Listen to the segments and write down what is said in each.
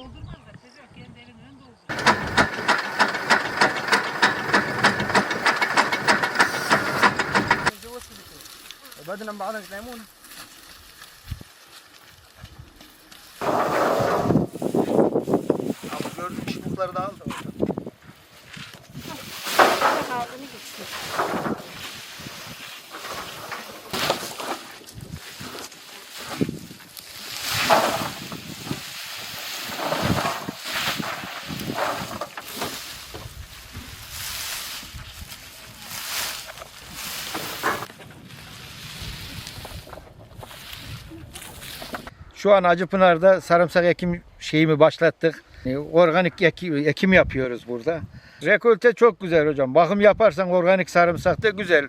doldurmazlar. Tezgah kendi evinin önünde doldurur. وبعدنا من بعضنا يتنامون Abi gördüğün çubukları da al da. Ağzını geçti. Şu an Acıpınar'da sarımsak ekim şeyimi başlattık. E, Organik eki- ekim yapıyoruz burada. Rekolte çok güzel hocam. Bakım yaparsan organik sarımsak da güzel.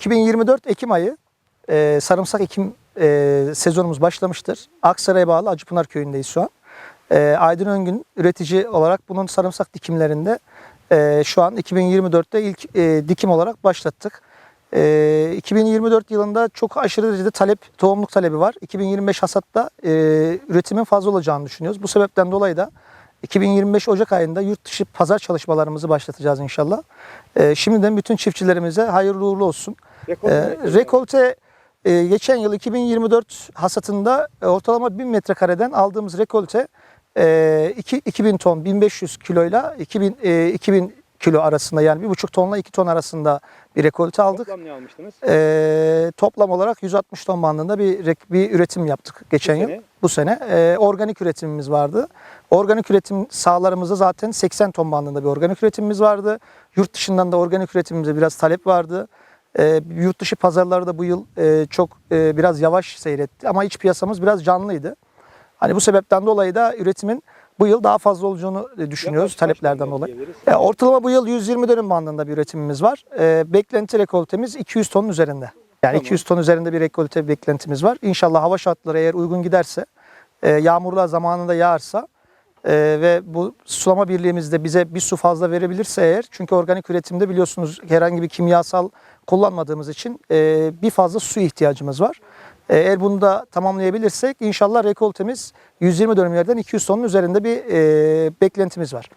...2024 Ekim ayı e, sarımsak ekim e, sezonumuz başlamıştır. Aksaray'a bağlı Acıpınar köyündeyiz şu an. E, Aydın Öngün üretici olarak bunun sarımsak dikimlerinde e, şu an 2024'te ilk e, dikim olarak başlattık. E, 2024 yılında çok aşırı derecede talep, tohumluk talebi var. 2025 hasatta e, üretimin fazla olacağını düşünüyoruz. Bu sebepten dolayı da 2025 Ocak ayında yurt dışı pazar çalışmalarımızı başlatacağız inşallah. E, şimdiden bütün çiftçilerimize hayırlı uğurlu olsun. E, rekolte e, geçen yıl 2024 hasatında e, ortalama 1000 metrekareden aldığımız rekolte e, iki- 2000 ton 1500 kiloyla 2000 e, 2000 kilo arasında yani 1,5 tonla 2 ton arasında bir rekolte aldık. Toplam ne almıştınız? E, toplam olarak 160 ton bandında bir bir üretim yaptık geçen Bu yıl. sene? Bu sene e, organik üretimimiz vardı. Organik üretim sahalarımızda zaten 80 ton bandında bir organik üretimimiz vardı. Yurt dışından da organik üretimimize biraz talep vardı. E, yurt dışı pazarlarda bu yıl e, çok e, biraz yavaş seyretti ama iç piyasamız biraz canlıydı. Hani bu sebepten dolayı da üretimin bu yıl daha fazla olacağını e, düşünüyoruz taleplerden dolayı. E, ortalama bu yıl 120 dönüm bandında bir üretimimiz var. E, beklenti rekoltemiz 200 tonun üzerinde. Yani Tamam. 200 ton üzerinde bir rekolte beklentimiz var. İnşallah hava şartları eğer uygun giderse, e, yağmurlar zamanında yağarsa e, ve bu sulama birliğimiz de bize bir su fazla verebilirse eğer, çünkü organik üretimde biliyorsunuz herhangi bir kimyasal kullanmadığımız için e, bir fazla su ihtiyacımız var. E, Eğer bunu da tamamlayabilirsek inşallah rekoltemiz 120 dönümlerden 200 tonun üzerinde bir e, beklentimiz var.